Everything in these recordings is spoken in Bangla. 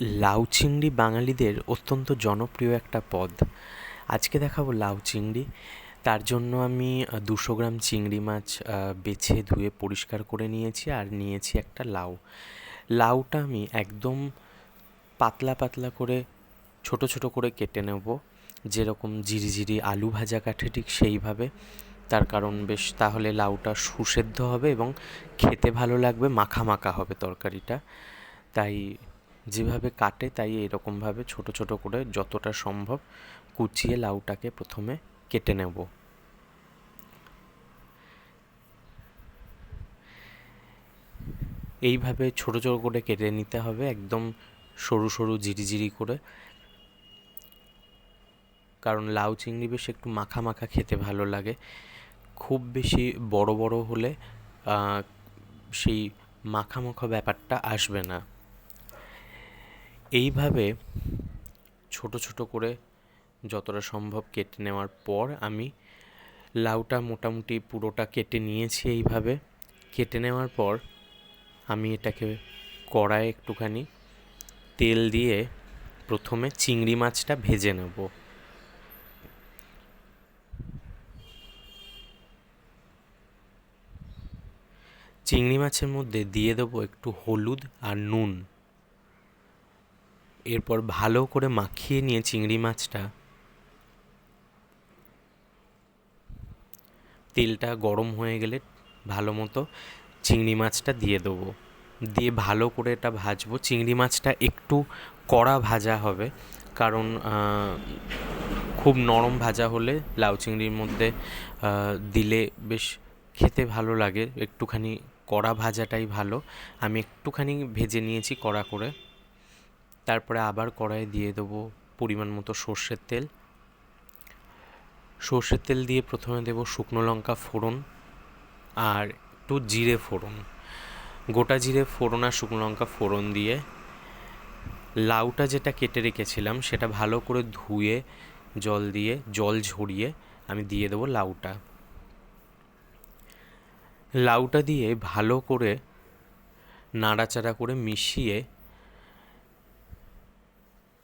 লাউ চিংড়ি বাঙালিদের অত্যন্ত জনপ্রিয় একটা পদ। আজকে দেখাবো লাউ চিংড়ি তার জন্য আমি দুশো গ্রাম চিংড়ি মাছ বেছে ধুয়ে পরিষ্কার করে নিয়েছি আর নিয়েছি একটা লাউ। লাউটা আমি একদম পাতলা পাতলা করে, ছোট ছোট করে কেটে নেব। যেরকম ঝিরিঝিরি আলু ভাজা কাঠে ঠিক সেইভাবে। তার কারণ বেশ, তাহলে লাউটা সুসেদ্ধ হবে এবং খেতে ভালো লাগবে, মাখা মাখা হবে তরকারিটা। তাই যেভাবে কাটে তাই এরকমভাবে ছোট ছোট করে যতটা সম্ভব কুচিয়ে লাউটাকে প্রথমে কেটে নেব। এইভাবে ছোট ছোট করে কেটে নিতে হবে, একদম সরু সরু জিরি করে। কারণ লাউ চিংড়ি বেশ একটু মাখা মাখা খেতে ভালো লাগে। খুব বেশি বড় বড় হলে সেই মাখা মাখা ব্যাপারটা আসবে না। এইভাবে ছোট ছোট করে যতটা সম্ভব কেটে নেওয়ার পর আমি লাউটা মোটামুটি পুরোটা কেটে নিয়েছি এইভাবে। কেটে নেওয়ার পর আমি এটাকে কড়ায় একটুখানি তেল দিয়ে প্রথমে চিংড়ি মাছটা ভেজে নেব। চিংড়ি মাছের মধ্যে দিয়ে দেবো একটু হলুদ আর নুন। এরপর ভালো করে মাখিয়ে নিয়ে চিংড়ি মাছটা তেলটা গরম হয়ে গেলে ভালো মতো চিংড়ি মাছটা দিয়ে দেবো। দিয়ে ভালো করে এটা ভাজবো। চিংড়ি মাছটা একটু কড়া ভাজা হবে, কারণ খুব নরম ভাজা হলে লাউ চিংড়ির মধ্যে দিলে বেশ খেতে ভালো লাগে। একটুখানি কড়া ভাজাটাই ভালো। আমি একটুখানি ভেজে নিয়েছি কড়া করে। তারপরে আবার কড়াই দিয়ে দেবো পরিমাণ মতো সর্ষের তেল। সর্ষের তেল দিয়ে প্রথমে দেবো শুকনো লঙ্কা ফোড়ন আর একটু জিরে ফোড়ন। গোটা জিরে ফোড়ন আর শুকনো লঙ্কা ফোড়ন দিয়ে লাউটা যেটা কেটে রেখেছিলাম সেটা ভালো করে ধুয়ে, জল দিয়ে, জল ঝরিয়ে আমি দিয়ে দেবো লাউটা। লাউটা দিয়ে ভালো করে নাড়াচাড়া করে মিশিয়ে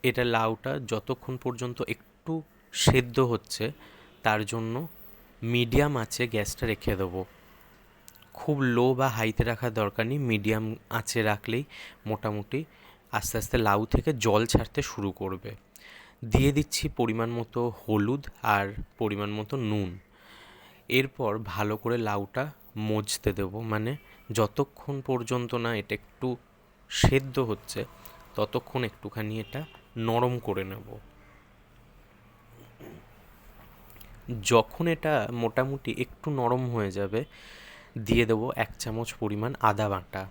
এটা লাউটা যতক্ষণ পর্যন্ত একটু সেদ্ধ হচ্ছে, তার জন্য মিডিয়াম আছে গ্যাসটা রেখে দেবো। খুব লো বা হাইতে রাখার দরকার নেই, মিডিয়াম আঁচে রাখলেই মোটামুটি আস্তে আস্তে লাউ থেকে জল ছাড়তে শুরু করবে। দিয়ে দিচ্ছি পরিমাণ মতো হলুদ আর পরিমাণ মতো নুন। এরপর ভালো করে লাউটা মজতে দেব মানে যতক্ষণ পর্যন্ত না এটা একটু সেদ্ধ হচ্ছে, ততক্ষণ একটুখানি এটা নরম করে নেব। যখন এটা মোটামুটি একটু নরম হয়ে যাবে, দিয়ে দেবো এক চামচ পরিমাণ আদা বাটা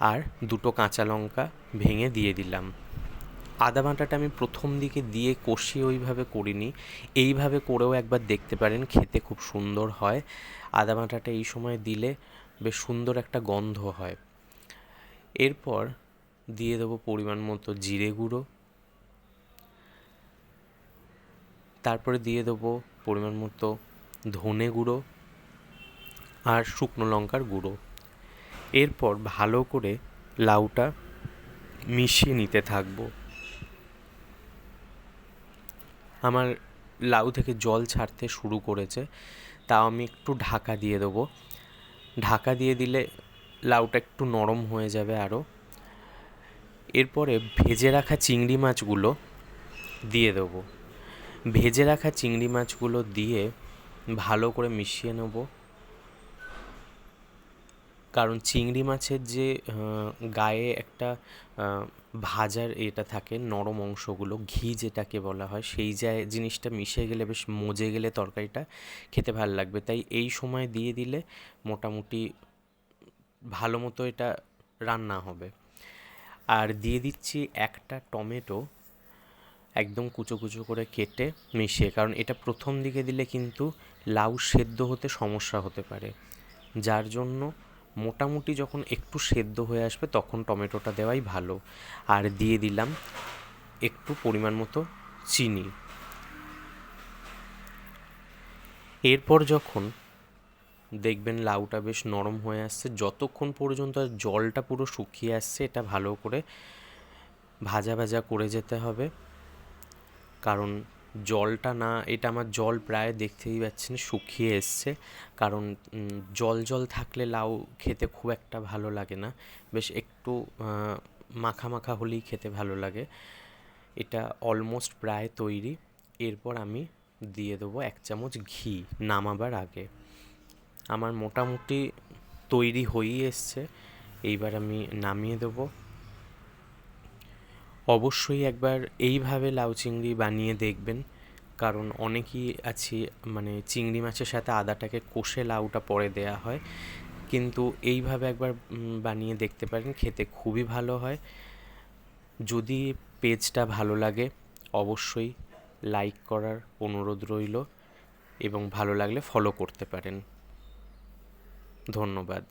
আর দুটো কাঁচা লঙ্কা ভেঙে দিয়ে দিলাম। আদা বাটাটা আমি প্রথম দিকে দিয়ে কষিয়ে ওইভাবে করিনি। এইভাবে করেও একবার দেখতে পারেন, খেতে খুব সুন্দর হয়। আদা বাটাটা এই সময় দিলে বেশ সুন্দর একটা গন্ধ হয়। এরপর দিয়ে দেবো পরিমাণ মতো জিরে গুঁড়ো। তারপরে দিয়ে দেবো পরিমাণ মতো ধনে গুঁড়ো আর শুকনো লঙ্কার গুঁড়ো। এরপর ভালো করে লাউটা মিশিয়ে নিতে থাকব। আমার লাউ থেকে জল ছাড়তে শুরু করেছে, তাও আমি একটু ঢাকা দিয়ে দেবো। ঢাকা দিয়ে দিলে লাউটা একটু নরম হয়ে যাবে আরও। এরপরে ভেজে রাখা চিংড়ি মাছগুলো দিয়ে দেবো। ভেজে রাখা চিংড়ি মাছগুলো দিয়ে ভালো করে মিশিয়ে নেব। কারণ চিংড়ি মাছের যে গায়ে একটা ভাজার এটা থাকে, নরম অংশগুলো, ঘি যেটাকে বলা হয়, সেই যায়, জিনিসটা মিশে গেলে বেশ মজে গেলে তরকারিটা খেতে ভালো লাগবে। তাই এই সময় দিয়ে দিলে মোটামুটি ভালো মতো এটা রান্না হবে। আর দিয়ে দিচ্ছি একটা টমেটো একদম কুচো কুচো করে কেটে মিশিয়ে, কারণ এটা প্রথম দিকে দিলে কিন্তু লাউ সেদ্ধ হতে সমস্যা হতে পারে। যার জন্য মোটামুটি যখন একটু সেদ্ধ হয়ে আসবে তখন টমেটোটা দেওয়াই ভালো। আর দিয়ে দিলাম একটু পরিমাণ মতো চিনি। এরপর যখন দেখবেন লাউটা বেশ নরম হয়ে আসছে। যতক্ষণ পর্যন্ত জলটা পুরো শুকিয়ে আসছে, এটা ভালো করে ভাজা ভাজা করে যেতে হবে। কারণ জলটা না, এটা আমার জল প্রায় দেখতেই পাচ্ছেন শুকিয়ে এসছে। কারণ জল জল থাকলে লাউ খেতে খুব একটা ভালো লাগে না। বেশ একটু মাখা মাখা হলেই খেতে ভালো লাগে। এটা অলমোস্ট প্রায় তৈরি। এরপর আমি দিয়ে দেবো এক চামচ ঘি, নামাবার আগে। আমার মোটামুটি তৈরি হয়েই এসছে। এইবার আমি নামিয়ে দেবো। অবশ্যই একবার এইভাবে লাউ চিংড়ি বানিয়ে দেখবেন, কারণ অনেকেই আছি মানে চিংড়ি মাছের সাথে আদাটাকে কষে লাউটা পরে দেয়া হয়। কিন্তু এইভাবে একবার বানিয়ে দেখতে পারেন, খেতে খুবই ভালো হয়। যদি পেজটা ভালো লাগে, অবশ্যই লাইক করার অনুরোধ রইল এবং ভালো লাগলে ফলো করতে পারেন। ধন্যবাদ।